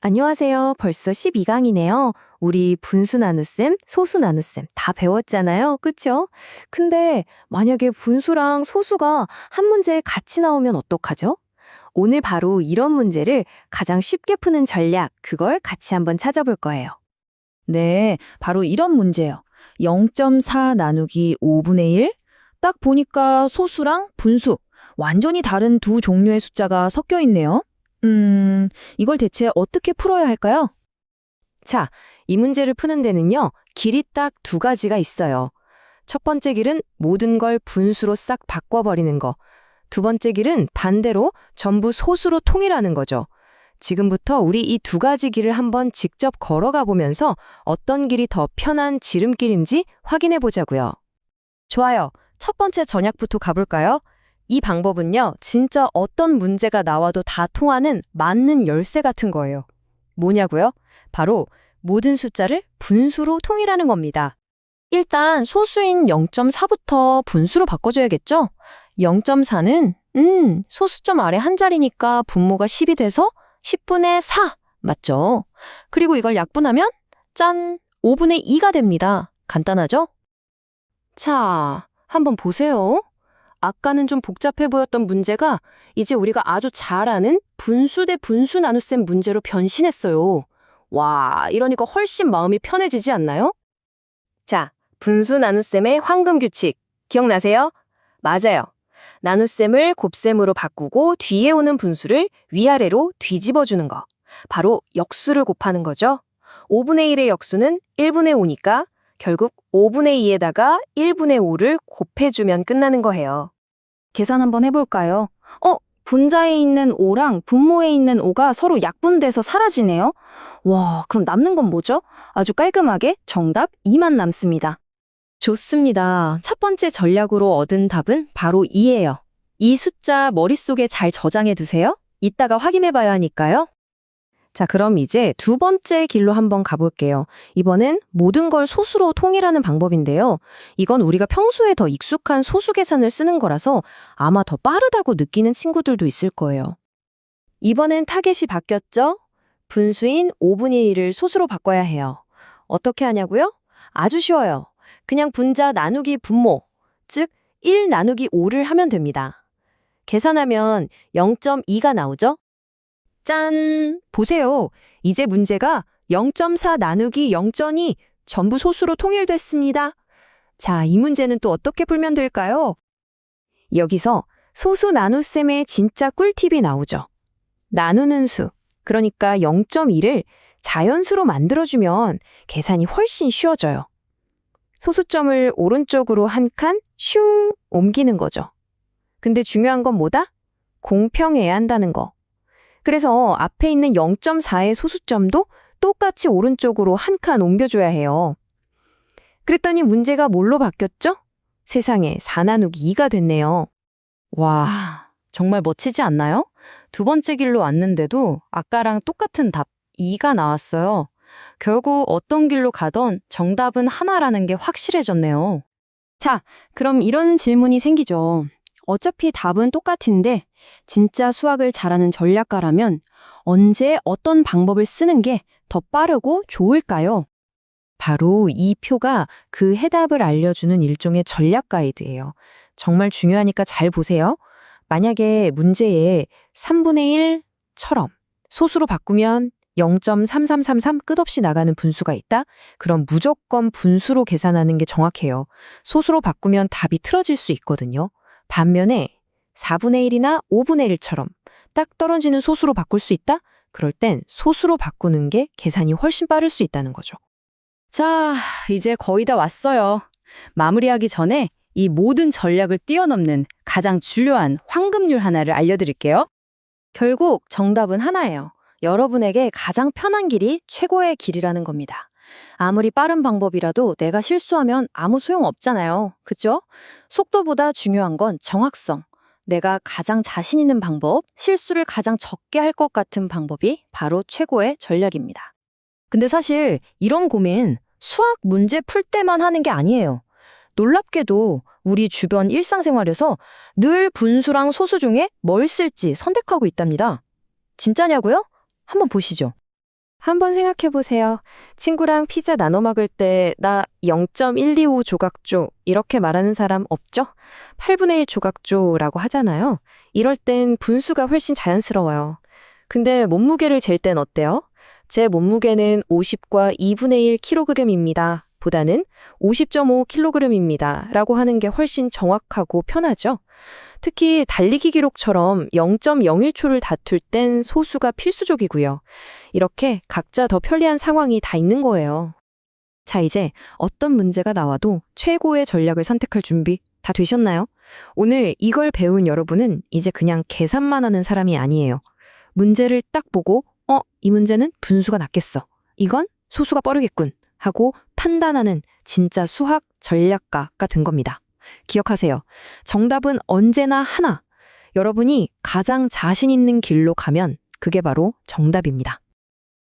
안녕하세요. 벌써 12강이네요. 우리 분수 나눗셈, 소수 나눗셈 다 배웠잖아요. 그쵸? 근데 만약에 분수랑 소수가 한 문제에 같이 나오면 어떡하죠? 오늘 바로 이런 문제를 가장 쉽게 푸는 전략, 그걸 같이 한번 찾아볼 거예요. 네, 바로 이런 문제요. 0.4 나누기 5분의 1? 딱 보니까 소수랑 분수, 완전히 다른 두 종류의 숫자가 섞여 있네요. 음, 이걸 대체 어떻게 풀어야 할까요? 자, 이 문제를 푸는 데는요, 길이 딱 두 가지가 있어요. 첫 번째 길은 모든 걸 분수로 싹 바꿔버리는 거. 두 번째 길은 반대로 전부 소수로 통일하는 거죠. 지금부터 우리 이 두 가지 길을 한번 직접 걸어가 보면서 어떤 길이 더 편한 지름길인지 확인해 보자고요. 좋아요. 첫 번째 전략부터 가볼까요? 이 방법은요, 진짜 어떤 문제가 나와도 다 통하는 맞는 열쇠 같은 거예요. 뭐냐고요? 바로 모든 숫자를 분수로 통일하는 겁니다. 일단 소수인 0.4부터 분수로 바꿔줘야겠죠? 0.4는 음, 소수점 아래 한 자리니까 분모가 10이 돼서 10분의 4 맞죠? 그리고 이걸 약분하면 짠! 5분의 2가 됩니다. 간단하죠? 자, 한번 보세요. 아까는 좀 복잡해 보였던 문제가 이제 우리가 아주 잘 아는 분수 대 분수 나눗셈 문제로 변신했어요. 와, 이러니까 훨씬 마음이 편해지지 않나요? 자, 분수 나눗셈의 황금 규칙 기억나세요? 맞아요. 나눗셈을 곱셈으로 바꾸고 뒤에 오는 분수를 위아래로 뒤집어 주는 거. 바로 역수를 곱하는 거죠. 5분의 1의 역수는 1분의 5니까 결국 5분의 2에다가 1분의 5를 곱해주면 끝나는 거예요. 계산 한번 해볼까요? 어, 분자에 있는 5랑 분모에 있는 5가 서로 약분돼서 사라지네요. 와, 그럼 남는 건 뭐죠? 아주 깔끔하게 정답 2만 남습니다. 좋습니다. 첫 번째 전략으로 얻은 답은 바로 2예요. 이 숫자 머릿속에 잘 저장해 두세요. 이따가 확인해 봐야 하니까요. 자, 그럼 이제 두 번째 길로 한번 가볼게요. 이번엔 모든 걸 소수로 통일하는 방법인데요. 이건 우리가 평소에 더 익숙한 소수 계산을 쓰는 거라서 아마 더 빠르다고 느끼는 친구들도 있을 거예요. 이번엔 타겟이 바뀌었죠? 분수인 5분의 1을 소수로 바꿔야 해요. 어떻게 하냐고요? 아주 쉬워요. 그냥 분자 나누기 분모, 즉 1 나누기 5를 하면 됩니다. 계산하면 0.2가 나오죠? 짠! 보세요. 이제 문제가 0.4 나누기 0.2 전부 소수로 통일됐습니다. 자, 이 문제는 또 어떻게 풀면 될까요? 여기서 소수 나눗셈의 진짜 꿀팁이 나오죠. 나누는 수, 그러니까 0.2를 자연수로 만들어주면 계산이 훨씬 쉬워져요. 소수점을 오른쪽으로 한 칸 슝 옮기는 거죠. 근데 중요한 건 뭐다? 공평해야 한다는 거. 그래서 앞에 있는 0.4의 소수점도 똑같이 오른쪽으로 한 칸 옮겨줘야 해요. 그랬더니 문제가 뭘로 바뀌었죠? 세상에 4 나누기 2가 됐네요. 와, 정말 멋지지 않나요? 두 번째 길로 왔는데도 아까랑 똑같은 답 2가 나왔어요. 결국 어떤 길로 가던 정답은 하나라는 게 확실해졌네요. 자, 그럼 이런 질문이 생기죠. 어차피 답은 똑같은데 진짜 수학을 잘하는 전략가라면 언제 어떤 방법을 쓰는 게 더 빠르고 좋을까요? 바로 이 표가 그 해답을 알려주는 일종의 전략 가이드예요. 정말 중요하니까 잘 보세요. 만약에 문제에 3분의 1처럼 소수로 바꾸면 0.3333 끝없이 나가는 분수가 있다? 그럼 무조건 분수로 계산하는 게 정확해요. 소수로 바꾸면 답이 틀어질 수 있거든요. 반면에 4분의 1이나 5분의 1처럼 딱 떨어지는 소수로 바꿀 수 있다? 그럴 땐 소수로 바꾸는 게 계산이 훨씬 빠를 수 있다는 거죠. 자, 이제 거의 다 왔어요. 마무리하기 전에 이 모든 전략을 뛰어넘는 가장 중요한 황금률 하나를 알려드릴게요. 결국 정답은 하나예요. 여러분에게 가장 편한 길이 최고의 길이라는 겁니다. 아무리 빠른 방법이라도 내가 실수하면 아무 소용 없잖아요. 그죠? 속도보다 중요한 건 정확성. 내가 가장 자신 있는 방법, 실수를 가장 적게 할 것 같은 방법이 바로 최고의 전략입니다. 근데 사실 이런 고민 수학 문제 풀 때만 하는 게 아니에요. 놀랍게도 우리 주변 일상생활에서 늘 분수랑 소수 중에 뭘 쓸지 선택하고 있답니다. 진짜냐고요? 한번 보시죠. 한번 생각해 보세요. 친구랑 피자 나눠 먹을 때 나 0.125 조각조 이렇게 말하는 사람 없죠? 8분의 1 조각조라고 하잖아요. 이럴 땐 분수가 훨씬 자연스러워요. 근데 몸무게를 잴 땐 어때요? 제 몸무게는 50과 2분의 1kg입니다. 보다는 50.5kg입니다. 라고 하는 게 훨씬 정확하고 편하죠? 특히 달리기 기록처럼 0.01초를 다툴 땐 소수가 필수적이고요. 이렇게 각자 더 편리한 상황이 다 있는 거예요. 자, 이제 어떤 문제가 나와도 최고의 전략을 선택할 준비 다 되셨나요? 오늘 이걸 배운 여러분은 이제 그냥 계산만 하는 사람이 아니에요. 문제를 딱 보고, 어, 이 문제는 분수가 낮겠어. 이건 소수가 빠르겠군. 하고 판단하는 진짜 수학 전략가가 된 겁니다. 기억하세요. 정답은 언제나 하나. 여러분이 가장 자신 있는 길로 가면 그게 바로 정답입니다.